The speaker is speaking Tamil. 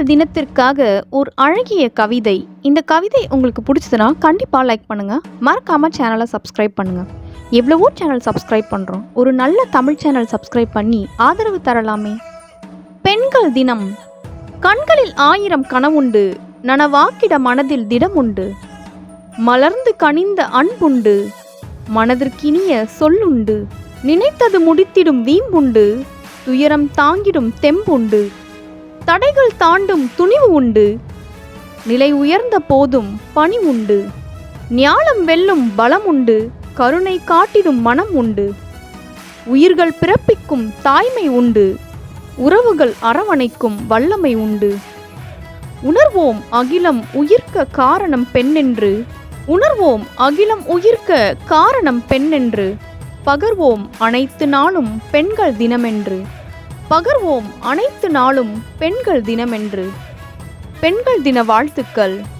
குழந்தைகள் தினத்திற்காக ஒரு அழகிய கவிதை. இந்த கவிதை உங்களுக்கு பிடிச்சதுன்னா கண்டிப்பாக லைக் பண்ணுங்கள் மறக்காமல் சேனலை சப்ஸ்கிரைப் பண்ணுங்கள் எவ்வளவோ சேனல் சப்ஸ்கிரைப் பண்ணுறோம் ஒரு நல்ல தமிழ் சேனல் சப்ஸ்கிரைப் பண்ணி ஆதரவு தரலாமே. பெண்கள் தினம். கண்களில் ஆயிரம் கனவுண்டு நனவாக்கிட மனதில் திடமுண்டு மலர்ந்து கனிந்த அன்புண்டு மனதிற்கினிய சொல்லுண்டு நினைத்தது முடித்திடும் வீம்புண்டு. துயரம் தாங்கிடும் தெம்புண்டு தடைகள் தாண்டும் துணிவு உண்டு. நிலை உயர்ந்த போதும் பணி உண்டு. ஞானம் வெல்லும் பலம் உண்டு. கருணை காட்டிடும் மனம் உண்டு. உயிர்கள் பிறப்பிக்கும் தாய்மை உண்டு. உறவுகள் அரவணைக்கும் வல்லமை உண்டு. உணர்வோம் அகிலம் உயிர்க்க காரணம் பெண்ணென்று. உணர்வோம் அகிலம் உயிர்க்க காரணம் பெண்ணென்று. பகர்வோம் அனைத்து நாளும் பெண்கள் தினமென்று. பகர்வோம் அனைத்து நாளும் பெண்கள் தினமென்று. பெண்கள் தின வாழ்த்துக்கள்.